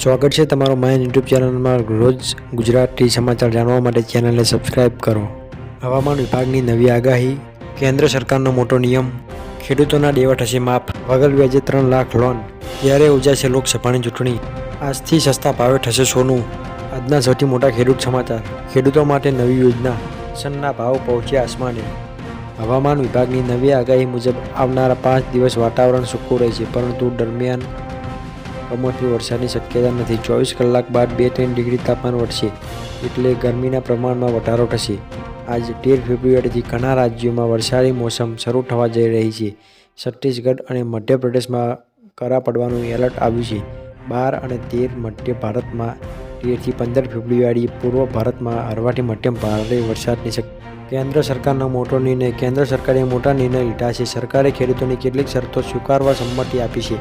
સ્વાગત છે તમારો માયન યુટ્યુબ ચેનલમાં રોજ ગુજરાતી સમાચાર જાણવા માટે ચેનલને સબસ્ક્રાઇબ કરો. હવામાન વિભાગની નવી આગાહી, કેન્દ્ર સરકારનો મોટો નિયમ, ખેડૂતોના દેવા થશે માફ વગર વ્યાજે ત્રણ લાખ લોન ત્યારે યોજાશે લોકસભાની ચૂંટણી, આજથી સસ્તા ભાવે થશે સોનું. આજના સૌથી મોટા ખેડૂત સમાચાર, ખેડૂતો માટે નવી યોજના, સનના ભાવ પહોંચ્યા આસમાને. હવામાન વિભાગની નવી આગાહી મુજબ આવનારા પાંચ દિવસ વાતાવરણ સૂકું રહેશે, પરંતુ દરમિયાન કમોસમી વરસાદની શક્યતા નથી. ચોવીસ કલાક બાદ બે ત્રણ ડિગ્રી તાપમાન વધશે, એટલે ગરમીના પ્રમાણમાં વધારો થશે. આજ તેર ફેબ્રુઆરીથી ઘણા રાજ્યોમાં વરસાદી મોસમ શરૂ થવા જઈ રહી છે. છત્તીસગઢ અને મધ્યપ્રદેશમાં કરા પડવાનું એલર્ટ આવ્યું છે. બાર અને તેર મધ્ય ભારતમાં તેરથી પંદર ફેબ્રુઆરીએ પૂર્વ ભારતમાં હળવાથી મધ્યમ ભારે વરસાદની શક, કેન્દ્ર સરકારનો મોટો નિર્ણય, કેન્દ્ર સરકારે મોટા નિર્ણય લીધા છે. સરકારે ખેડૂતોની કેટલીક શરતો સ્વીકારવા સંમતિ આપી છે.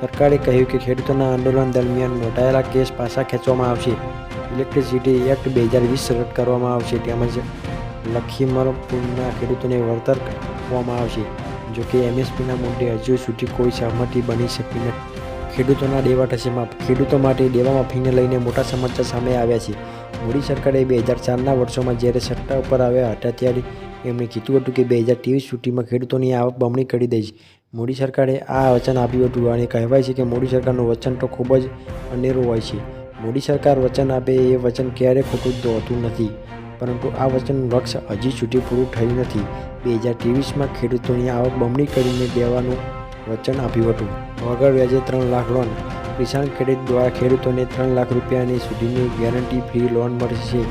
સરકારે કહ્યું કે ખેડૂતોના આંદોલન દરમિયાન નોંધાયેલા કેસ પાછા ખેંચવામાં આવશે. ઇલેક્ટ્રિસિટી એક્ટ બે હજાર વીસ રદ કરવામાં આવશે તેમજ લખીમરપુરના ખેડૂતોને વળતર આપવામાં આવશે. જોકે એમએસપીના મુદ્દે હજુ સુધી કોઈ સહમતિ બની શકી નથી. ખેડૂતોના દેવા થશે ખેડૂતો માટે દેવા માફીને લઈને મોટા સમાચાર સામે આવ્યા છે. મોદી સરકારે બે હજાર ચારના વર્ષોમાં જ્યારે સત્તા ઉપર આવ્યા હતા ત્યારે એમણે કીધું હતું કે બે હજાર ત્રેવીસ સુધીમાં ખેડૂતોની આવક બમણી કરી દઈશ. મોદી સરકારે આ વચન આપ્યું હતું અને કહેવાય છે કે મોદી સરકારનું વચન તો ખૂબ જ અનેરું હોય છે. મોદી સરકાર વચન આપે એ વચન ક્યારેય ખોટું હોતું નથી. પરંતુ આ વચન વક્ષ હજી સુધી પૂરું થયું નથી. બે હજાર ત્રેવીસમાં ખેડૂતોની આવક બમણી કરીને દેવાનું વચન આપ્યું હતું. વગર વ્યાજે ત્રણ લાખ લોન. કિસાન ક્રેડિટ દ્વારા ખેડૂતોને ત્રણ લાખ રૂપિયાની સુધીની ગેરંટી ફ્રી લોન મળશે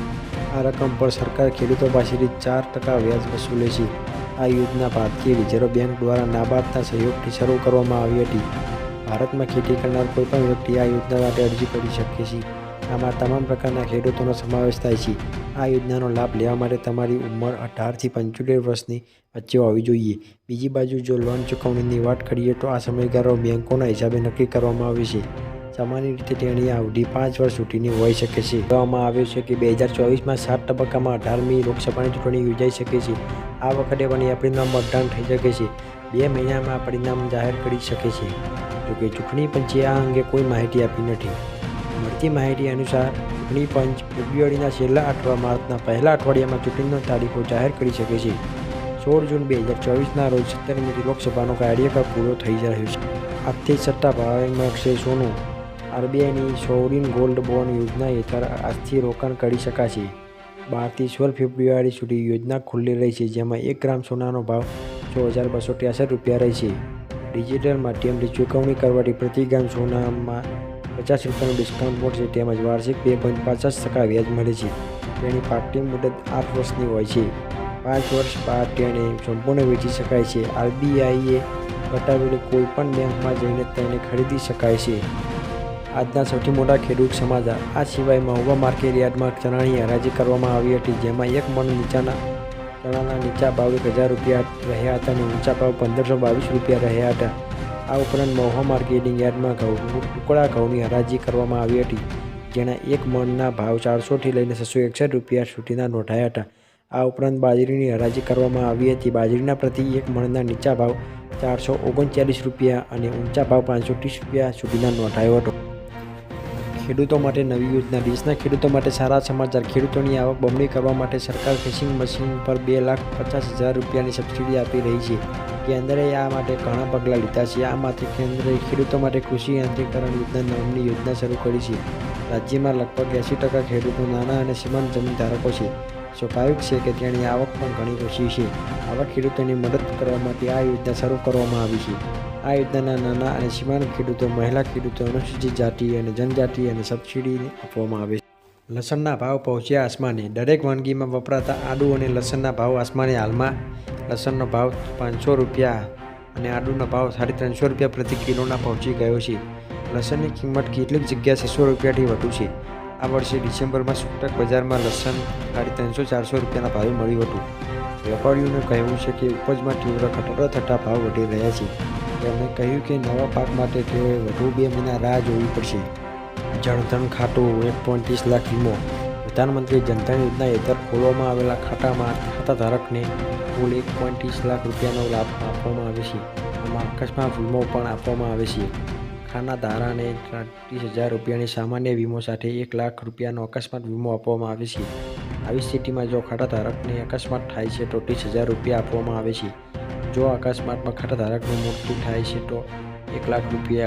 આ રકમ પર સરકાર ખેડૂતો પાસેથી ચાર ટકા વ્યાજ વસૂલે છે. આ યોજના ભારતીય રિઝર્વ બેંક દ્વારા નાબાર્ડના સહયોગથી શરૂ કરવામાં આવી હતી. ભારતમાં ખેતી કરનાર કોઈપણ વ્યક્તિ આ યોજના માટે અરજી કરી શકે છે. આમાં તમામ પ્રકારના ખેડૂતોનો સમાવેશ થાય છે. આ યોજનાનો લાભ લેવા માટે તમારી ઉંમર અઢારથી પંચોતેર વર્ષની વચ્ચે હોવી જોઈએ. બીજી બાજુ જો લોન ચૂકવણીની વાત કરીએ તો આ સમયગાળો બેંકોના હિસાબે નક્કી કરવામાં આવે છે. સામાન્ય રીતે તેની અવધિ પાંચ વર્ષ સુધીની હોઈ શકે છે. કહેવામાં આવ્યું છે કે બે હજાર ચોવીસમાં સાત તબક્કામાં અઢારમી લોકસભાની ચૂંટણી યોજાઈ શકે છે. આ વખતે પણ એપ્રિલમાં મતદાન થઈ શકે છે. બે મહિનામાં પરિણામ જાહેર કરી શકે છે. જોકે ચૂંટણી પંચે આ અંગે કોઈ માહિતી આપી નથી. મળતી માહિતી અનુસાર, ચૂંટણી પંચ ફેબ્રુઆરીના છેલ્લા અઠવા માર્ચના પહેલા અઠવાડિયામાં ચૂંટણીનો તારીખો જાહેર કરી શકે છે. સોળ જૂન બે હજાર ચોવીસના રોજ સત્તરમીથી લોકસભાનો કાર્યકાળ પૂરો થઈ રહ્યો છે. આજથી સત્તા ભાવે મળશે સોનું. આરબીઆઈની સોવરિન ગોલ્ડ બોન્ડ યોજના હેઠળ આજથી રોકાણ કરી શકાશે. બારથી સોળ ફેબ્રુઆરી સુધી યોજના ખુલ્લી રહી છે જેમાં એક ગ્રામ સોનાનો ભાવ છ હજાર બસો ત્રેસઠ રૂપિયા રહેશે. ડિજિટલ માધ્યમથી ચૂકવણી કરવાથી પ્રતિ ગ્રામ સોનામાં પચાસ રૂપિયાનું ડિસ્કાઉન્ટ મળશે, તેમજ વાર્ષિક બે પોઈન્ટ પચાસ ટકા વ્યાજ મળે છે. તેની પાર્ટી મુદત આઠ વર્ષની હોય છે. પાંચ વર્ષ બાદ તેને સંપૂર્ણ વેચી શકાય છે. આરબીઆઈએ બતાવેલી કોઈપણ બેંકમાં જઈને તેને ખરીદી શકાય છે. આજના સૌથી મોટા ખેડૂત સમાચાર. આ સિવાય મહુવા માર્કેટ યાર્ડમાં ચણાની હરાજી કરવામાં આવી હતી, જેમાં એક મણ નીચાના ચણાના નીચા ભાવ એક હજાર રૂપિયા રહ્યા હતા અને ઊંચા ભાવ પંદરસો બાવીસ રૂપિયા રહ્યા હતા. આ ઉપરાંત મહુવા માર્કેટિંગ યાર્ડમાં ઘઉં ટુકડા ઘઉંની હરાજી કરવામાં આવી હતી, જેના એક મણના ભાવ ચારસોથી લઈને છસો એકસઠ રૂપિયા સુધીના નોંધાયા હતા. આ ઉપરાંત બાજરીની હરાજી કરવામાં આવી હતી. બાજરીના પ્રતિ એક મણના નીચા ભાવ ચારસો ઓગણચાલીસ રૂપિયા અને ઊંચા ભાવ પાંચસો ત્રીસ રૂપિયા સુધીના નોંધાયો હતો. ખેડૂતો માટે નવી યોજના. દેશના ખેડૂતો માટે સારા સમાચાર. ખેડૂતોની આવક બમણી કરવા માટે સરકાર ફિશિંગ મશીન પર બે લાખ પચાસ હજાર રૂપિયાની સબસિડી આપી રહી છે. કેન્દ્રએ આ માટે ઘણા પગલાં લીધા છે. આ માટે કેન્દ્રએ ખેડૂતો માટે કૃષિ યાંત્રિકરણ યોજના નામની યોજના શરૂ કરી છે. રાજ્યમાં લગભગ એંસી ટકા ખેડૂતો નાના અને સીમાંત જમીન ધારકો છે. સ્વાભાવિક છે કે તેની આવક પણ ઘણી ઓછી છે. આવા ખેડૂતોની મદદ કરવા માટે આ યોજના શરૂ કરવામાં આવી છે. આ યોજનાના નાના અને સીમાંત ખેડૂતો, મહિલા ખેડૂતો અનુસૂચિત જાતિ અને જનજાતિ અને સબસિડી આપવામાં આવે છે. લસણના ભાવ પહોંચ્યા આસમાને. દરેક વાનગીમાં વપરાતા આદુ અને લસણના ભાવ આસમાને હાલમાં. લસણનો ભાવ પાંચસો રૂપિયા અને આદુનો ભાવ સાડી ત્રણસો રૂપિયા પ્રતિ કિલોના પહોંચી ગયો છે. લસણની કિંમત કેટલીક જગ્યાએ છસો રૂપિયાથી વધુ છે. આ વર્ષે ડિસેમ્બરમાં છૂટક બજારમાં લસણ સાડી ત્રણસો ચારસો રૂપિયાના ભાવે મળ્યું હતું. વેપારીઓનું કહેવું છે કે ઉપજમાં તીવ્ર ઘટાડો થતાં ભાવ વધી રહ્યા છે. તેમણે કહ્યું કે નવા પાક માટે તેઓએ વધુ બે મહિના રાહ જોવી પડશે. જણધણ ખાતું, એક પોઈન્ટ ત્રીસ લાખ વીમો. પ્રધાનમંત્રી જનધન યોજના હેઠળ ખોલવામાં આવેલા ખાતામાં ખાતા ધારકને કુલ એક પોઈન્ટ ત્રીસ લાખ રૂપિયાનો લાભ આપવામાં આવે છે. આમાં અકસ્માત વીમો પણ આપવામાં આવે છે. ખાના ધારાને ત્રીસ હજાર રૂપિયાની સામાન્ય વીમો સાથે એક લાખ રૂપિયાનો અકસ્માત વીમો આપવામાં આવે છે. આવી સ્થિતિમાં જો ખાતા ધારકને અકસ્માત થાય છે તો ત્રીસ હજાર રૂપિયા આપવામાં આવે છે. જો અકસ્માતમાં ખટાધારકનું મૃત્યુ થાય છે તો એક લાખ રૂપિયા